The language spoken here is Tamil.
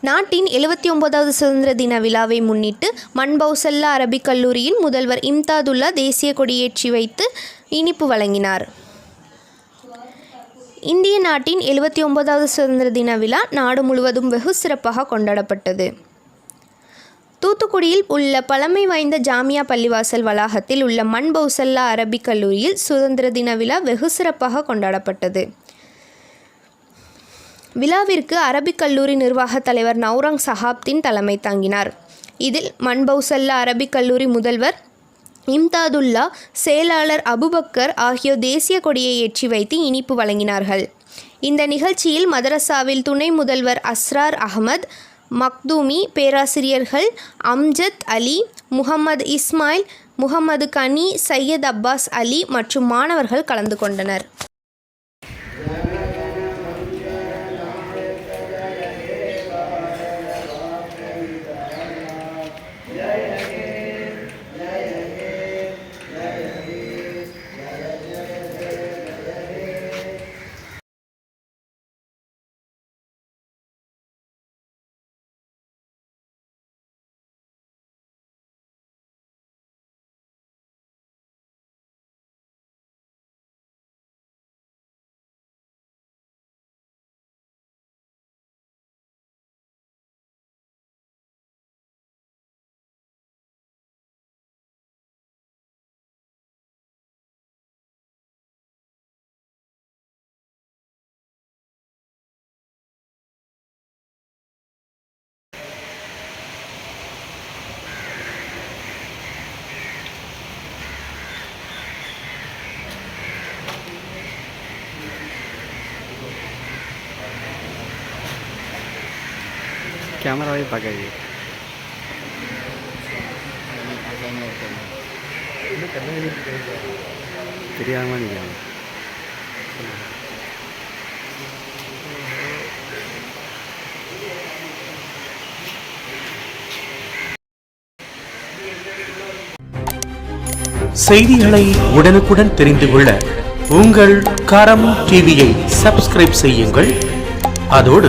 நாட்டின் எழுபத்தி ஒன்பதாவது சுதந்திர தின விழாவை முன்னிட்டு மண்பௌசல்லா அரபிக் கல்லூரியில் முதல்வர் இம்தாதுல்லா தேசிய கொடியேற்றி வைத்து இனிப்பு வழங்கினார். இந்திய நாட்டின் எழுபத்தி ஒன்பதாவது சுதந்திர தின விழா நாடு முழுவதும் வெகு சிறப்பாக கொண்டாடப்பட்டது. தூத்துக்குடியில் உள்ள பழமை வாய்ந்த ஜாமியா பள்ளிவாசல் வளாகத்தில் உள்ள மண் பௌசல்லா அரபிக் கல்லூரியில் சுதந்திர தின விழா வெகு சிறப்பாக கொண்டாடப்பட்டது. விழாவிற்கு அரபிக் கல்லூரி நிர்வாகத் தலைவர் நௌரங் சஹாப்தின் தலைமை தாங்கினார். இதில் மண்பௌசல்லா அரபிக் கல்லூரி முதல்வர் இம்தாதுல்லா செயலாளர் அபுபக்கர் ஆகியோர் தேசிய கொடியை ஏற்றி வைத்து இனிப்பு வழங்கினார்கள். இந்த நிகழ்ச்சியில் மதரசாவில் துணை முதல்வர் அஸ்ரார் அகமது மக்தூமி பேராசிரியர்கள் அம்ஜத் அலி முகமது இஸ்மாயில் முகமது கனி சையத் அப்பாஸ் அலி மற்றும் மாணவர்கள் கலந்து கொண்டனர். கேமராவே பார்க்காது தெரியாமல் நீங்கள் செய்திகளை உடனுக்குடன் தெரிந்து கொள்ள உங்கள் கரம் டிவியை சப்ஸ்கிரைப் செய்யுங்கள். அதோடு